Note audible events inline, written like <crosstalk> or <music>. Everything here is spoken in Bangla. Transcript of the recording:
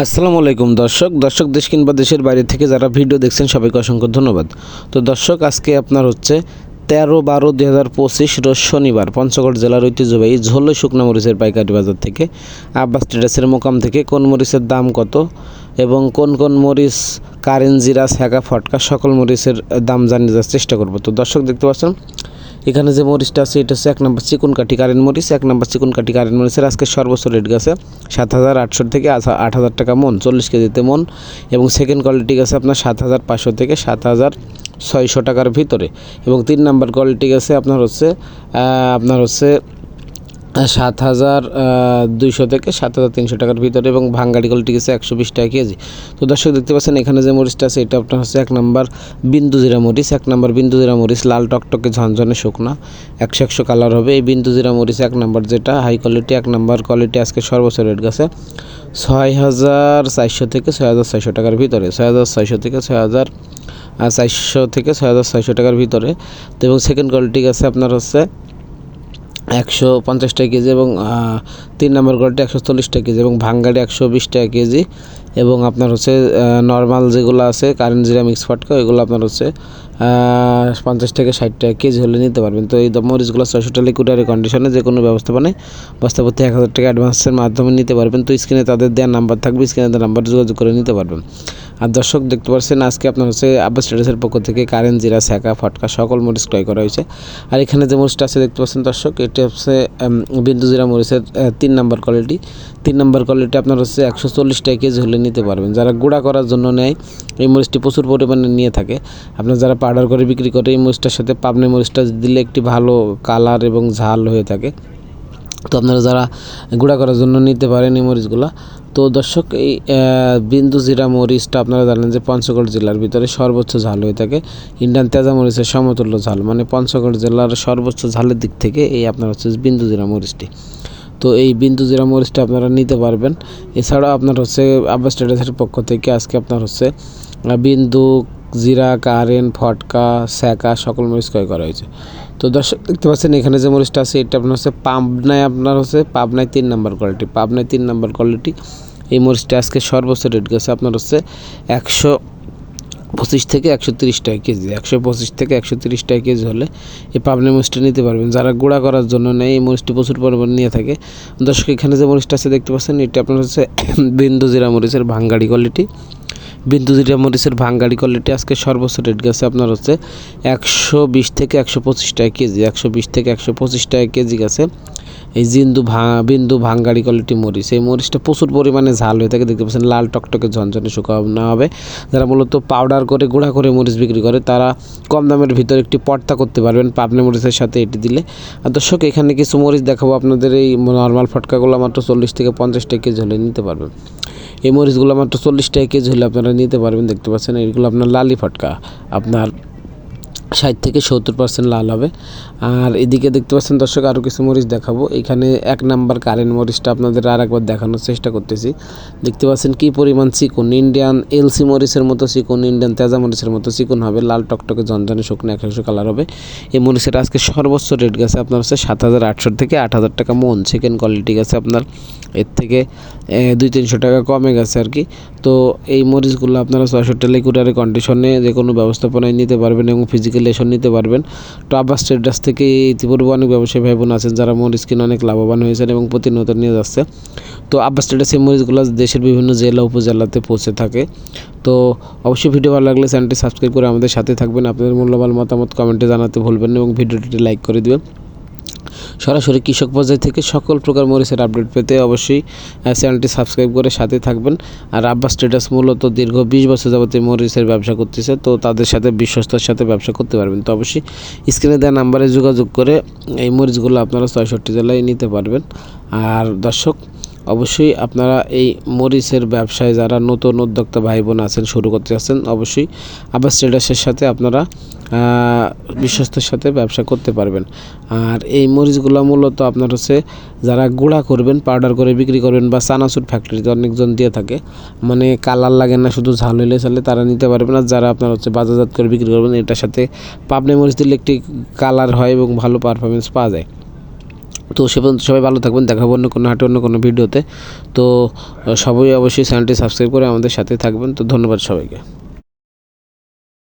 আসসালামু আলাইকুম, দর্শক। দর্শক দেশ কিংবা দেশের বাইরে থেকে যারা ভিডিও দেখছেন, সবাইকে অসংখ্য ধন্যবাদ। তো দর্শক, আজকে আপনার হচ্ছে তেরো বারো দুই হাজার পঁচিশ রোজ শনিবার পঞ্চগড় জেলার ঐতিহ্যবাহী ঝোলো শুকনা মরিচের পাইকারি বাজার থেকে আব্বাস ট্রেডার্সের মোকাম থেকে কোন মরিচের দাম কত এবং কোন কোন মরিচ কারেন জিরা ছ্যাঁকা ফটকা সকল মরিচের দাম জানিয়ে যাওয়ার চেষ্টা করব। তো দর্শক, দেখতে পাচ্ছেন এখানে যে মরিচটা আছে, এটা হচ্ছে এক নম্বর চিকুন কাঠি কারেন্ট মরিচ, এক নম্বর চিকুন কাঠি কারেন্ট মরিচের আজকে সর্বোচ্চ রেট গেছে সাত হাজার আটশো থেকে আট হাজার টাকা মন, চল্লিশ কেজিতে মন এবং সেকেন্ড কোয়ালিটি গেছে আপনার সাত হাজার পাঁচশো থেকে সাত হাজার ছয়শো টাকার ভিতরে এবং তিন নাম্বার কোয়ালিটি গেছে আপনার হচ্ছে আপনার হচ্ছে সাত হাজার দুইশো থেকে সাত হাজার তিনশো টাকার ভিতরে এবং ভাঙ্গাড়ি কোয়ালিটি গেছে একশো বিশ টাকা কেজি। তো দর্শক দেখতে পাচ্ছেন, এখানে যে মরিচটা আছে, এটা আপনার হচ্ছে এক নম্বর বিন্দু জিরা মরিচ, এক নম্বর বিন্দু জিরা মরিচ লাল টকটকে ঝনঝনে শুকনা, একশো একশো কালার হবে। এই বিন্দু জিরা মরিচ এক নম্বর যেটা হাই কোয়ালিটি এক নম্বর কোয়ালিটি আজকে সর্বোচ্চ রেট গেছে ছয় হাজার চারশো থেকে ছয় হাজার ছয়শো টাকার ভিতরে, ছয় হাজার ছয়শো থেকে ছয় হাজার চারশো থেকে ছয় হাজার ছয়শো টাকার ভিতরে। তো এবং সেকেন্ড কোয়ালিটি গেছে আপনার হচ্ছে একশো পঞ্চাশ টাকা কেজি এবং তিন নম্বর কোয়ালিটি একশো চল্লিশ টাকা কেজি এবং ভাঙ্গাড়ি একশো বিশ টাকা কেজি এবং আপনার হচ্ছে নর্মাল যেগুলো আছে কারেন্ট জিরা মিক্স ফটকা, ওইগুলো আপনার হচ্ছে পঞ্চাশ থেকে ষাট টাকা কেজি হলে নিতে পারবেন। তো এই মরিচগুলো ছয়শো টাকা লিকুইডারি কন্ডিশনে যে কোনো ব্যবস্থাপনায় বস্তাপতি এক হাজার টাকা অ্যাডভান্সের মাধ্যমে নিতে পারবেন। তো স্ক্রিনে তাদের দেওয়ার নাম্বার থাকবে স্ক্রিনে তাদের নাম্বার যোগাযোগ করে নিতে পারবেন। আর দর্শক দেখতে পাচ্ছেন, আজকে আপনার হচ্ছে আব্বাস স্টেটাসের পক্ষ থেকে কারেন্ট জিরা ছ্যাঁকা ফটকা সকল মরিচ ক্রয় করা হয়েছে। আর এখানে যে মরিচটা আছে দেখতে পাচ্ছেন দর্শক, এটি হচ্ছে বিন্দু জিরা মরিচের তিন নাম্বার কোয়ালিটি তিন নাম্বার কোয়ালিটি আপনার হচ্ছে একশো চল্লিশ টাকা কেজি হলে নিতে পারবেন। যারা গুঁড়া করার জন্য নেয়, এই মরিচটি প্রচুর পরিমাণে নিয়ে থাকে। আপনার যারা পাউডার করে বিক্রি করে, এই মরিচটার সাথে পাবনি মরিচটা দিলে একটি ভালো কালার এবং ঝাল হয়ে থাকে। তো আপনারা যারা গুঁড়া করার জন্য নিতে পারেন এই মরিচগুলো তো দর্শক, এই বিন্দু জিরা মরিচটা আপনারা জানেন যে পঞ্চগড় জেলার ভিতরে সর্বোচ্চ ঝাল হয়ে থাকে। ইন্ডিয়ান তেজা মরিচের সমতুল্য ঝাল মানে পঞ্চগড় জেলার সর্বোচ্চ ঝালের দিক থেকে এই আপনার হচ্ছে বিন্দু জিরা মরিচটি। তো এই বিন্দু জিরা মরিচটা আপনারা নিতে পারবেন। এছাড়াও আপনার হচ্ছে আব্বাস স্টেটাসের পক্ষ থেকে আজকে আপনার হচ্ছে বিন্দু, জিরা, কারেন, ফটকা, স্যাকা সকল মরিচ ক্রয় করা হয়েছে। তো দর্শক, দেখতে পাচ্ছেন এখানে যে মরিচটা আছে, এটা আপনার হচ্ছে পাবনায়, আপনার হচ্ছে পাবনায় তিন নাম্বার কোয়ালিটি পাবনায় তিন নাম্বার কোয়ালিটি এই মরিচটা আজকে সর্বোচ্চ রেট গেছে আপনার হচ্ছে একশো পঁচিশ থেকে একশো তিরিশ টাকা কেজি। একশো পঁচিশ থেকে একশো তিরিশ টাকা কেজি হলে এই পাবনি মরিচটা নিতে পারবেন। যারা গুঁড়া করার জন্য নেয়, এই মরিচটি প্রচুর পরিমাণে নিয়ে থাকে। দর্শক, এখানে যে মরিচটা আছে দেখতে পাচ্ছেন, এটা আপনার হচ্ছে <coughs> বিন্দু জিরা মরিচের ভাঙ্গাড়ি কোয়ালিটি। বিন্দু জিরা মরিচের ভাঙ্গাড়ি কোয়ালিটি আজকে সর্বোচ্চ রেট গেছে আপনার হচ্ছে একশো বিশ থেকে একশো পঁচিশ টাকা কেজি। একশো বিশ থেকে একশো পঁচিশ টাকা কেজি গেছে। এই জিন্দু ভা, বিন্দু ভাঙ্গাড়ি কোয়ালিটি মরিচ। এই মরিচটা প্রচুর পরিমাণে ঝাল হয়ে থাকে, দেখতে পাচ্ছেন লাল টকটকে ঝনঝনে শুকানো হবে। যারা মূলত পাউডার করে, গুঁড়া করে মরিচ বিক্রি করে, তারা কম দামের ভিতরে একটি পর্তা করতে পারবেন পাবনা মরিচের সাথে এটি দিলে। আর দর্শক, এখানে কিছু মরিচ দেখাবো আপনাদের, এই নর্মাল ফটকাগুলো মাত্র চল্লিশ থেকে পঞ্চাশ টাকা কেজি হলে নিতে পারবেন। এই মরিচগুলো মাত্র চল্লিশ টাকা কেজি হলে আপনারা নিতে পারবেন, দেখতে পাচ্ছেন এইগুলো আপনার লালি ফটকা, আপনার ষাট থেকে সত্তর পার্সেন্ট লাল হবে। আর এদিকে দেখতে পাচ্ছেন দর্শক আরও কিছু মরিচ দেখাবো। এখানে এক নাম্বার কারেন্ট মরিচটা আপনাদের আর একবার দেখানোর চেষ্টা করতেছি। দেখতে পাচ্ছেন কী পরিমাণ চিকুন ইন্ডিয়ান, এলসি মরিচের মতো চিকুন, ইন্ডিয়ান তেজা মরিচের মতো চিকুন হবে। লাল টকটকে ঝনঝনে শুকনো এক একশো কালার হবে। এই মরিচের আজকে সর্বোচ্চ রেট গেছে আপনার হচ্ছে সাত হাজার আটশো থেকে আট হাজার টাকা মন। সেকেন্ড কোয়ালিটি গেছে আপনার, এর থেকে দুই তিনশো টাকা কমে গেছে আর কি। তো এই মরিচগুলো আপনারা ছয়ষট্টি লিকুইডারি কন্ডিশনে যে কোনো ব্যবস্থাপনায় নিতে পারবেন এবং ফিজিক্যাল এসন নিতে পারবেন। তো আব্বাস ট্রেডার্স থেকে ইতিপূর্বে অনেক ব্যবসায়ী ভাই বোন আছেন যারা মরিচ কিনে অনেক লাভবান হয়েছেন এবং প্রতিনিয়ত নিয়ে যাচ্ছে। তো আব্বাস ট্রেডার্স এই মরিচগুলো দেশের বিভিন্ন জেলা, উপজেলাতে পৌঁছে থাকে। তো অবশ্যই ভিডিও ভালো লাগলে চ্যানেলটি সাবস্ক্রাইব করে আমাদের সাথে থাকবেন। আপনাদের মূল্যবান মতামত কমেন্টে জানাতে ভুলবেন এবং ভিডিওটি লাইক করে দিবেন। সরাসরি কৃষক পর্যায় থেকে সকল প্রকার মরিচের আপডেট পেতে অবশ্যই চ্যানেলটি সাবস্ক্রাইব করে সাথে থাকবেন। আর আব্বাস স্টেটাস মূলত দীর্ঘ বিশ বছর যাবত এই মরিচের ব্যবসা করতেছে, তো তাদের সাথে বিশ্বস্তর সাথে ব্যবসা করতে পারবেন। তো অবশ্যই স্ক্রিনে দেওয়া নাম্বারে যোগাযোগ করে এই মরিচগুলো আপনারা ছয়ষট্টি জেলায় নিতে পারবেন। আর দর্শক, অবশ্যই আপনারা এই মরিচের ব্যবসায় যারা নতুন উদ্যোক্তা ভাই বোন আছেন, শুরু করতে আছেন অবশ্যই আব্বাস ট্রেডার্সের সাথে আপনারা বিশ্বস্তের সাথে ব্যবসা করতে পারবেন। আর এই মরিচগুলো মূলত আপনার হচ্ছে যারা গুঁড়া করবেন পাউডার করে বিক্রি করবেন বা চানাচুর ফ্যাক্টরিতে অনেকজন দিয়ে থাকে মানে কালার লাগে না, শুধু ঝাল হইলে চালে, তারা নিতে পারবেন আর যারা আপনার হচ্ছে বাজারজাত করে বিক্রি করবেন, এটার সাথে পাবনে মরিচ দিলে একটি কালার হয় এবং ভালো পারফরমেন্স পাওয়া যায়। তো সে পর্যন্ত সবাই ভালো থাকবেন, দেখা হবে অন্য কোনো হাটে, অন্য কোনো ভিডিওতে। তো সবাই অবশ্যই চ্যানেলটি সাবস্ক্রাইব করে আমাদের সাথে থাকবেন। তো ধন্যবাদ সবাইকে।